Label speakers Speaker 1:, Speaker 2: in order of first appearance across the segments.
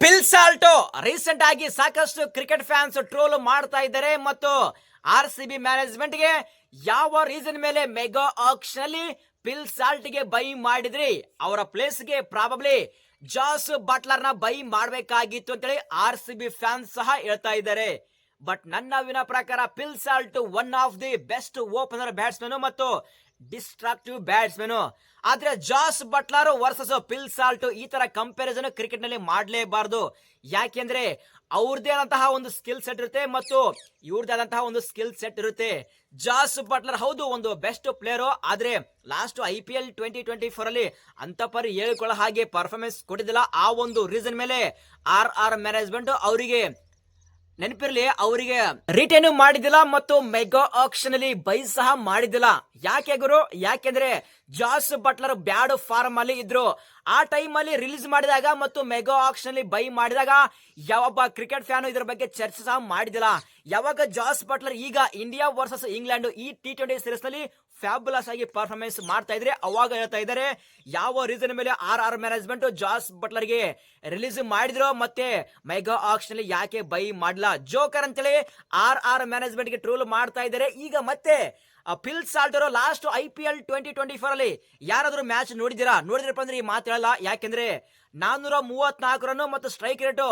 Speaker 1: ಪಿಲ್ ಸಾಲ್ಟೋ recent ಆಗಿ ಸಾಕಷ್ಟು cricket fans troll ಮಾಡ್ತಾ ಇದ್ದಾರೆ ಮತ್ತು ಆರ್ ಸಿ ಬಿ ಮ್ಯಾನೇಜ್ಮೆಂಟ್ಗೆ ಯಾವ ರೀಸನ್ ಮೇಲೆ ಮೆಗಾ ಆಕ್ಷನ್ ಅಲ್ಲಿ ಪಿಲ್ ಬೈ ಮಾಡಿದ್ರಿ? ಅವರ ಪ್ಲೇಸ್ಗೆ ಪ್ರಾಬಬ್ಲಿ ಜಾಸ್ ಬಟ್ಲರ್ನ ಬೈ ಮಾಡಬೇಕಾಗಿತ್ತು ಅಂತೇಳಿ ಆರ್ ಸಿ ಬಿ ಫ್ಯಾನ್ಸ್ ಸಹ ಹೇಳ್ತಾ ಇದ್ದಾರೆ. ಬಟ್ ನನ್ನ ವಿನ ಪ್ರಕಾರ Phil Salt one of the best opener batsman ಮತ್ತು ಡಿಸ್ಟ್ರಾಕ್ಟಿವ್ ಬ್ಯಾಟ್ಸ್ಮನ್ ಆದ್ರೆ ಜಾಸ್ ಬಟ್ಲರ್ ವರ್ಸಸ್ ಪಿಲ್ ಸಾಲ್ಟ್ ಈ ತರ ಕಂಪ್ಯಾರಿಸನ್ ಕ್ರಿಕೆಟ್ನಲ್ಲಿ ಮಾಡಲೇಬಾರದು. ಯಾಕೆಂದ್ರೆ ಅವ್ರದೇ ಆದಂತಹ ಒಂದು ಸ್ಕಿಲ್ ಸೆಟ್ ಇರುತ್ತೆ ಮತ್ತು ಇವ್ರದೇ ಆದಂತಹ ಒಂದು ಸ್ಕಿಲ್ ಸೆಟ್ ಇರುತ್ತೆ. ಜಾಸ್ ಬಟ್ಲರ್ ಹೌದು ಒಂದು ಬೆಸ್ಟ್ ಪ್ಲೇಯರು ಆದ್ರೆ last I P L twenty twenty four ಅಲ್ಲಿ ಅಂತ ಪರಿ ಹೇಳಿಕೊಳ್ಳೋ ಹಾಗೆ ಪರ್ಫಾರ್ಮೆನ್ಸ್ ಕೊಟ್ಟಿದ್ದಿಲ್ಲ. ಆ ಒಂದು ರೀಸನ್ ಮೇಲೆ ಆರ್ ಆರ್ ಮ್ಯಾನೇಜ್ಮೆಂಟ್ ಅವರಿಗೆ ನೆನಪಿರ್ಲಿ, ಅವರಿಗೆ ರಿಟರ್ನ್ ಮಾಡಿದಿಲ್ಲ ಮತ್ತು ಮೆಗಾ ಆಕ್ಷನ್ ಅಲ್ಲಿ ಬೈ ಸಹ ಮಾಡಿದಿಲ್ಲ ಯಾಕೆ ಗುರು? ಯಾಕೆಂದ್ರೆ ಜಾಸ್ ಬಟ್ಲರ್ ಬ್ಯಾಡ್ ಫಾರ್ಮ್ ಅಲ್ಲಿ ಇದ್ರು. ಆ ಟೈಮ್ ಅಲ್ಲಿ ರಿಲೀಸ್ ಮಾಡಿದಾಗ ಮತ್ತು ಮೆಗಾ ಆಕ್ಷನ್ ಅಲ್ಲಿ ಬೈ ಮಾಡಿದಾಗ ಯಾವೊಬ್ಬ ಕ್ರಿಕೆಟ್ ಫ್ಯಾನ್ ಇದ್ರ ಬಗ್ಗೆ ಚರ್ಚೆ ಸಹ ಮಾಡಿದಿಲ್ಲ ಯಾವಾಗ ಜಾಸ್ ಬಟ್ಲರ್ ಈಗ ಇಂಡಿಯಾ ವರ್ಸಸ್ ಇಂಗ್ಲೆಂಡ್ ಈ ಟಿ ಟ್ವೆಂಟಿ ಸೀರೀಸ್ನಲ್ಲಿ ಫ್ಯಾಬುಲಸ್ ಆಗಿ ಪರ್ಫಾರ್ಮೆನ್ಸ್ ಮಾಡ್ತಾ ಇದ್ರೆ, ಅವಾಗ ಹೇಳ್ತಾ ಇದ್ದಾರೆ, ಯಾವ ರೀಸನ್ ಮೇಲೆ ಆರ್ ಆರ್ ಮ್ಯಾನೇಜ್ಮೆಂಟ್ ಜಾಸ್ ಬಟ್ಲರ್ಗೆ ರಿಲೀಸ್ ಮಾಡಿದ್ರು ಮತ್ತೆ ಮೈಗಾ ಆಕ್ಷನ್ ಅಲ್ಲಿ ಯಾಕೆ ಬೈ ಮಾಡಲ್ಲ ಜೋಕರ್ ಅಂತೇಳಿ ಆರ್ ಆರ್ ಮ್ಯಾನೇಜ್ಮೆಂಟ್ಗೆ ಟ್ರೋಲ್ ಮಾಡ್ತಾ ಇದ್ದಾರೆ. ಈಗ ಮತ್ತೆ Phil ಸಾಲ್ಟರು last I P L twenty twenty four ಅಲ್ಲಿ ಯಾರಾದ್ರೂ ಮ್ಯಾಚ್ ನೋಡಿದಿರಾ ನೋಡಿದ್ರಪ್ಪ ಅಂದ್ರೆ ಈ ಮಾತು ಹೇಳಲ್ಲ. ಯಾಕೆಂದ್ರೆ ನಾನ್ನೂರ ಮೂವತ್ನಾಲ್ಕು ರನ್ ಮತ್ತು ಸ್ಟ್ರೈಕ್ ರೇಟ್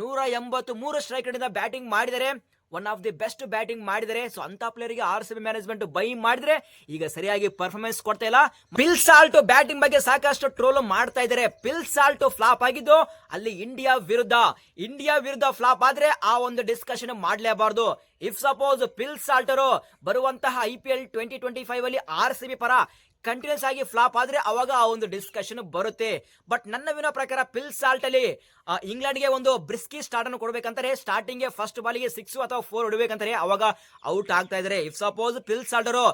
Speaker 1: ನೂರ ಎಂಬತ್ತು ಮೂರು ಸ್ಟ್ರೈಕ್ ರೇಟ್ ಇಂದ ಬ್ಯಾಟಿಂಗ್ ಮಾಡಿದರೆ one of the best batting ಮಾಡಿದರೆ ಸೊ ಅಂತ ಪ್ಲೇಯರ್ಗೆ ಆರ್ ಸಿ ಮ್ಯಾನೇಜ್ಮೆಂಟ್ ಬೈ ಮಾಡಿದ್ರೆ, ಈಗ ಸರಿಯಾಗಿ ಪರ್ಫಾರ್ಮೆನ್ಸ್ ಕೊಡ್ತಾ ಇಲ್ಲ. ಪಿಲ್ ಸಾಲ್ಟ್ ಬ್ಯಾಟಿಂಗ್ ಬಗ್ಗೆ ಸಾಕಷ್ಟು ಟ್ರೋಲ್ ಮಾಡ್ತಾ ಇದ್ದಾರೆ. ಪಿಲ್ ಸಾಲ್ಟ್ ಫ್ಲಾಪ್ ಆಗಿದ್ದು, ಅಲ್ಲಿ ಇಂಡಿಯಾ ವಿರುದ್ಧ ಇಂಡಿಯಾ ವಿರುದ್ಧ ಫ್ಲಾಪ್ ಆದ್ರೆ ಆ ಒಂದು ಡಿಸ್ಕಷನ್ ಮಾಡಲೇಬಾರದು. ಇಫ್ ಸಪೋಸ್ ಪಿಲ್ ಸಾಲ್ಟರು ಬರುವಂತಹ I P L twenty twenty five ಅಲ್ಲಿ ಆರ್ ಸಿ ಬಿ ಪರ ಕಂಟಿನ್ಯೂಸ್ ಆಗಿ ಫ್ಲಾಪ್ ಆದ್ರೆ ಅವಾಗ ಆ ಒಂದು ಡಿಸ್ಕಷನ್ ಬರುತ್ತೆ. ಬಟ್ ನನ್ನ ವಿನ ಪ್ರಕಾರ ಪಿಲ್ ಸಾಲ್ಟ್ ಅಲ್ಲಿ ಇಂಗ್ಲೆಂಡ್ಗೆ ಒಂದು ಬ್ರಿಸ್ಕಿ ಸ್ಟಾರ್ಟ್ ಅನ್ನು ಕೊಡ್ಬೇಕಂತಾರೆ. ಸ್ಟಾರ್ಟಿಂಗ್ಗೆ ಫಸ್ಟ್ ಬಾಲಿಗೆ ಸಿಕ್ಸ್ ಅಥವಾ ಫೋರ್ ಹೊಡಬೇಕಂತಾರೆ. ಅವಾಗ ಔಟ್ ಆಗ್ತಾ ಇದಾರೆ. ಇಫ್ ಸಪೋಸ್ ಪಿಲ್ ಸಾಲ್ಟರು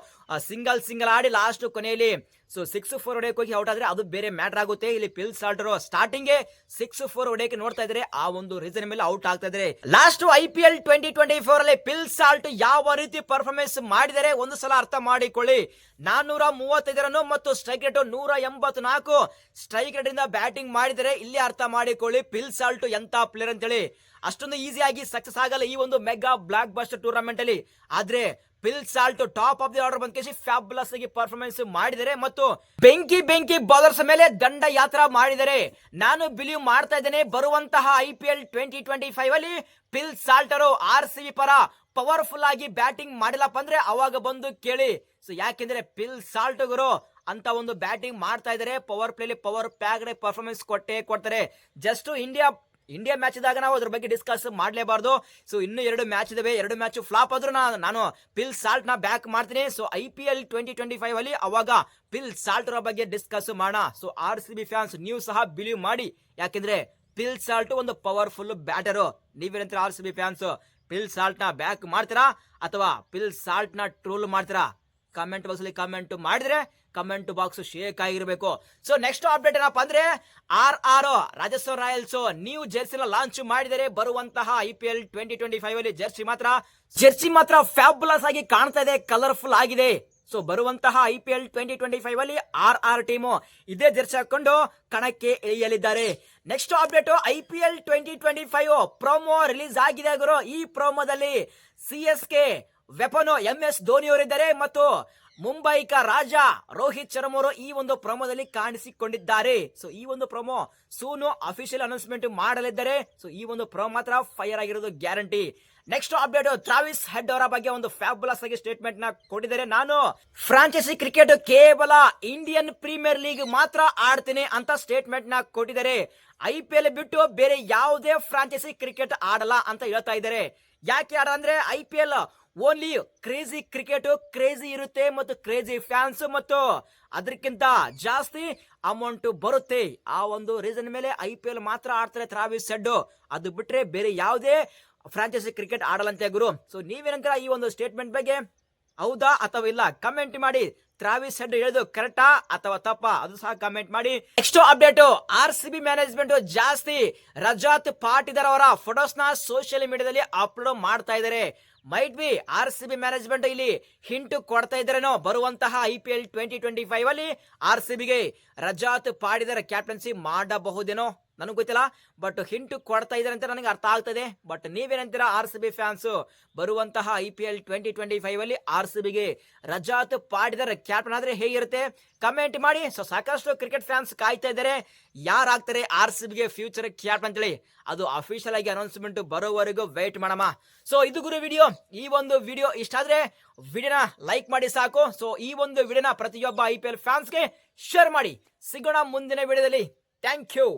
Speaker 1: ಸಿಂಗಲ್ ಸಿಂಗಲ್ ಆಡಿ ಲಾಸ್ಟ್ ಕೊನೆಯಲ್ಲಿ ಸೊ ಸಿಕ್ಸ್ ಫೋರ್ ಹೊಡೆಯಕ್ಕೆ ಹೋಗಿ ಔಟ್ ಆದ್ರೆ ಅದು ಬೇರೆ ಮ್ಯಾಟರ್ ಆಗುತ್ತೆ. ಇಲ್ಲಿ ಪಿಲ್ ಸಾಲ್ಟರು ಸ್ಟಾರ್ಟಿಂಗ್ ಸಿಕ್ಸ್ ಫೋರ್ ಹೊಡೆಯಕ್ಕೆ ನೋಡ್ತಾ ಇದ್ರೆ ಆ ಒಂದು ರೀಸನ್ ಮೇಲೆ ಔಟ್ ಆಗ್ತಾ ಇದ್ರೆ. Last I P L twenty twenty four ಅಲ್ಲಿ ಪಿಲ್ ಸಾಲ್ಟ್ ಯಾವ ರೀತಿ ಪರ್ಫಾರ್ಮೆನ್ಸ್ ಮಾಡಿದರೆ ಒಂದು ಸಲ ಅರ್ಥ ಮಾಡಿಕೊಳ್ಳಿ. ನಾನೂರ ಮೂವತ್ತೈದು ರನ್ ಮತ್ತು ಸ್ಟ್ರೈಕ್ ರೇಟ್ ನೂರ ಎಂಬತ್ ನಾಲ್ಕು ಸ್ಟ್ರೈಕ್ ರೇಟ್ ಬ್ಯಾಟಿಂಗ್ ಮಾಡಿದರೆ ಇಲ್ಲಿ ಅರ್ಥ ಮಾಡಿಕೊಳ್ಳಿ. ಪಿಲ್ ಸಾಲ್ಟ್ ಎಂತ ಪ್ಲೇಯರ್ ಅಂತೇಳಿ. ಅಷ್ಟೊಂದು ಈಸಿಯಾಗಿ ಸಕ್ಸಸ್ ಆಗಲ್ಲ ಈ ಒಂದು ಮೆಗಾ ಬ್ಲಾಕ್ ಬಸ್ಟರ್ ಟೂರ್ನಮೆಂಟ್ ಅಲ್ಲಿ. ಆದ್ರೆ Phil Salt top of the order ಬಂದ್ ಕೇಸಿ ಫ್ಯಾಬ್ಲಸ್ ಆಗಿ ಪರ್ಫಾರ್ಮೆನ್ಸ್ ಮಾಡಿದರೆ ಮತ್ತು ಬೆಂಕಿ ಬೆಂಕಿ ಬೌಲರ್ಸ್ ಮೇಲೆ ದಂಡ ಯಾತ್ರಾ ಮಾಡಿದರೆ ನಾನು ಬಿಲೀವ್ ಮಾಡ್ತಾ ಇದ್ದೇನೆ, ಬರುವಂತಹ I P L twenty twenty five ಅಲ್ಲಿ ಪಿಲ್ ಸಾಲ್ಟರು ಆರ್ ಸಿ ಪರ ಪವರ್ಫುಲ್ ಆಗಿ ಬ್ಯಾಟಿಂಗ್ ಮಾಡಿಲ್ಲಪ್ಪ ಅಂದ್ರೆ ಅವಾಗ ಬಂದು ಕೇಳಿ. ಸೊ ಯಾಕೆಂದ್ರೆ ಪಿಲ್ ಸಾಲ್ಟ್ ಗುರು ಅಂತ ಒಂದು ಬ್ಯಾಟಿಂಗ್ ಮಾಡ್ತಾ ಇದ್ದಾರೆ. ಪವರ್ ಪ್ಲೇಲಿ ಪವರ್ ಪ್ಯಾಕ್ ಪರ್ಫಾರ್ಮೆನ್ಸ್ ಕೊಟ್ಟೆ ಕೊಡ್ತಾರೆ. ಜಸ್ಟ್ ಇಂಡಿಯಾ ಇಂಡಿಯಾ ಮ್ಯಾಚ್ ನಾವು ಅದ್ರ ಬಗ್ಗೆ ಡಿಸ್ಕಸ್ ಮಾಡಲೇಬಾರ್ದು. ಸೊ ಇನ್ನೂ ಎರಡು ಮ್ಯಾಚ್ ಇದಾವೆ. ಎರಡು ಮ್ಯಾಚ್ ಫ್ಲಾಪ್ ಆದ್ರೂ ನಾನು ಪಿಲ್ ಸಾಲ್ಟ್ನ ಬ್ಯಾಕ್ ಮಾಡ್ತೀನಿ. So I P L twenty twenty five ಅಲ್ಲಿ ಅವಾಗ ಪಿಲ್ ಸಾಲ್ಟ್ ರ ಬಗ್ಗೆ ಡಿಸ್ಕಸ್ ಮಾಡೋಣ. So R C B fans ನೀವು ಸಹ ಬಿಲೀವ್ ಮಾಡಿ. ಯಾಕೆಂದ್ರೆ ಪಿಲ್ ಸಾಲ್ಟ್ ಒಂದು powerful batter ನೀವೇನಂತೀರ R C B fans Phil ಸಾಲ್ಟ್ನ back ಮಾಡ್ತೀರಾ ಅಥವಾ ಪಿಲ್ ಸಾಲ್ಟ್ನ ಟ್ರೋಲ್ ಮಾಡ್ತೀರಾ? ಕಮೆಂಟ್ ಬಾಕ್ಸ್ ಅಲ್ಲಿ ಕಮೆಂಟ್ ಮಾಡಿದ್ರೆ ಕಮೆಂಟ್ ಬಾಕ್ಸ್ ಶೇಕ್ ಆಗಿರಬೇಕು. ಸೊ ನೆಕ್ಸ್ಟ್ ಅಪ್ಡೇಟ್ ಏನಪ್ಪ ಅಂದ್ರೆ ಆರ್ ಆರ್ ರಾಜಸ್ಥಾನ್ ರಾಯಲ್ಸ್ ನೀವು ಜೆರ್ಸಿನ ಲಾಂಚ್ ಮಾಡಿದರೆ ಬರುವಂತಹ I P L twenty twenty five ಅಲ್ಲಿ ಜೆರ್ಸಿ ಮಾತ್ರ ಜೆರ್ಸಿ ಮಾತ್ರ ಫ್ಯಾಬುಲಸ್ ಆಗಿ ಕಾಣ್ತಾ ಇದೆ ಕಲರ್ಫುಲ್ ಆಗಿದೆ. ಸೊ ಬರುವಂತಹ I P L twenty twenty five ಅಲ್ಲಿ ಆರ್ ಆರ್ ಟೀಮು ಇದೇ ಜೆರ್ಸಿ ಹಾಕೊಂಡು ಕಣಕ್ಕೆ ಇಳಿಯಲಿದ್ದಾರೆ next update I P L twenty twenty five promo release ಆಗಿದೆ ಗುರು. ಈ ಪ್ರೋಮೋದಲ್ಲಿ ಸಿ ಎಸ್ ಕೆ ವೆಪನೋ ಎಂ ಎಸ್ ಧೋನಿ ಅವರಿದ್ದಾರೆ ಮತ್ತು ಮುಂಬೈಕ ರಾಜ ರೋಹಿತ್ ಶರ್ಮ ಅವರು ಈ ಒಂದು ಪ್ರೊಮೋದಲ್ಲಿ ಕಾಣಿಸಿಕೊಂಡಿದ್ದಾರೆ. ಸೊ ಈ ಒಂದು ಪ್ರೊಮೋ ಸೂನು ಅಫಿಷಿಯಲ್ ಅನೌನ್ಸ್ಮೆಂಟ್ ಮಾಡಲಿದ್ದಾರೆ. ಸೊ ಈ ಒಂದು ಪ್ರೊಮೋ ಮಾತ್ರ ಫೈರ್ ಆಗಿರೋದು guarantee next update Travis Head ಅವರ ಬಗ್ಗೆ ಒಂದು ಫ್ಯಾಬುಲಸ್ ಆಗಿ ಸ್ಟೇಟ್ಮೆಂಟ್ನ ಕೊಟ್ಟಿದ್ದಾರೆ. ನಾನು ಫ್ರಾಂಚೈಸಿ ಕ್ರಿಕೆಟ್ ಕೇವಲ ಇಂಡಿಯನ್ ಪ್ರೀಮಿಯರ್ ಲೀಗ್ ಮಾತ್ರ ಆಡ್ತೀನಿ ಅಂತ ಸ್ಟೇಟ್ಮೆಂಟ್ನ ಕೊಟ್ಟಿದ್ದಾರೆ. ಐ ಪಿ ಎಲ್ ಬಿಟ್ಟು ಬೇರೆ ಯಾವುದೇ ಫ್ರಾಂಚೈಸಿ ಕ್ರಿಕೆಟ್ ಆಡಲ್ಲ ಅಂತ ಹೇಳ್ತಾ ಇದ್ದಾರೆ. ಯಾಕೆ ಆಡ ಅಂದ್ರೆ I P L only crazy cricket crazy ಇರುತ್ತೆ ಮತ್ತು ಕ್ರೇಜಿ ಫ್ಯಾನ್ಸ್ ಮತ್ತು ಅದಕ್ಕಿಂತ ಜಾಸ್ತಿ ಅಮೌಂಟ್ ಬರುತ್ತೆ. ಆ ಒಂದು ರೀಸನ್ ಮೇಲೆ ಐ ಪಿ ಎಲ್ ಮಾತ್ರ ಆಡ್ತಾರೆ ಥ್ರಾವಿಸ್ ಸೆಡ್ಡು ಅದು ಬಿಟ್ರೆ ಬೇರೆ ಯಾವುದೇ ಫ್ರಾಂಚೈಸಿ ಕ್ರಿಕೆಟ್ ಆಡಲಂತೆ ಗುರು. ಸೊ ನೀವೇನಂತೀರ ಈ ಒಂದು ಸ್ಟೇಟ್ಮೆಂಟ್ ಬಗ್ಗೆ? ಹೌದಾ ಅಥವಾ ಇಲ್ಲ? ಕಮೆಂಟ್ ಮಾಡಿ. ಟ್ರಾವಿಸ್ ಹೆಡ್ ಹೇಳೋದು ಕರೆಕ್ಟಾ ಅಥವಾ ತಪ್ಪಾ? ಅದು ಸಹ ಕಮೆಂಟ್ ಮಾಡಿ. Next update R C B management ಜಾಸ್ತಿ ರಜಾತ್ ಪಾಟಿದಾರ್ ಅವರ ಫೋಟೋಸ್ನ ಸೋಷಿಯಲ್ ಮೀಡಿಯಾದಲ್ಲಿ ಅಪ್ಲೋಡ್ ಮಾಡ್ತಾ ಇದ್ದಾರೆ might be R C B management ಇಲ್ಲಿ ಹಿಂಟ್ ಕೊಡ್ತಾ ಇದ್ದಾರೇನೋ ಬರುವಂತಹ I P L twenty twenty five ಅಲ್ಲಿ ಆರ್ ಸಿ ಬಿಗೆ ರಜಾತ್ ಪಾಡಿದರ ಕ್ಯಾಪ್ಟನ್ಸಿ ಮಾಡಬಹುದೇನೋ? ನನಗೆ ಗೊತ್ತಿಲ್ಲ ಬಟ್ ಹಿಂಟು ಕೊಡ್ತಾ ಇದ್ದಾರೆ ಅಂತ ನನಗೆ ಅರ್ಥ ಆಗ್ತದೆ. ಬಟ್ ನೀವೇನಂತೀರಾ ಆರ್ ಸಿ ಬಿ ಫ್ಯಾನ್ಸು ಬರುವಂತಹ I P L twenty twenty five ಅಲ್ಲಿ ಆರ್ ಸಿ ಬಿಗೆ ರಜಾತ್ ಪಾಡಿದರ್ ಕ್ಯಾಪ್ಟನ್ ಆದ್ರೆ ಹೇಗಿರುತ್ತೆ? ಕಮೆಂಟ್ ಮಾಡಿ. ಸೊ ಸಾಕಷ್ಟು ಕ್ರಿಕೆಟ್ ಫ್ಯಾನ್ಸ್ ಕಾಯ್ತಾ ಇದ್ದಾರೆ. ಯಾರಾಗ್ತಾರೆ ಆರ್ ಸಿ ಬಿಗೆ ಫ್ಯೂಚರ್ ಕ್ಯಾಪ್ಟನ್ ಅಂತೇಳಿ? ಅದು ಅಫಿಷಿಯಲ್ ಆಗಿ ಅನೌನ್ಸ್ಮೆಂಟ್ ಬರೋವರೆಗೂ ವೇಟ್ ಮಾಡಮ್ಮ. ಸೊ ಇದು ಗುರು ವಿಡಿಯೋ ಈ ಒಂದು ವಿಡಿಯೋ ಇಷ್ಟ ಆದ್ರೆ ವಿಡಿಯೋನ ಲೈಕ್ ಮಾಡಿ ಸಾಕು. ಸೊ ಈ ಒಂದು ವಿಡಿಯೋನ ಪ್ರತಿಯೊಬ್ಬ ಐ ಪಿ ಎಲ್ ಫ್ಯಾನ್ಸ್ಗೆ ಶೇರ್ ಮಾಡಿ. ಸಿಗೋಣ ಮುಂದಿನ ವಿಡಿಯೋದಲ್ಲಿ ಥ್ಯಾಂಕ್ ಯು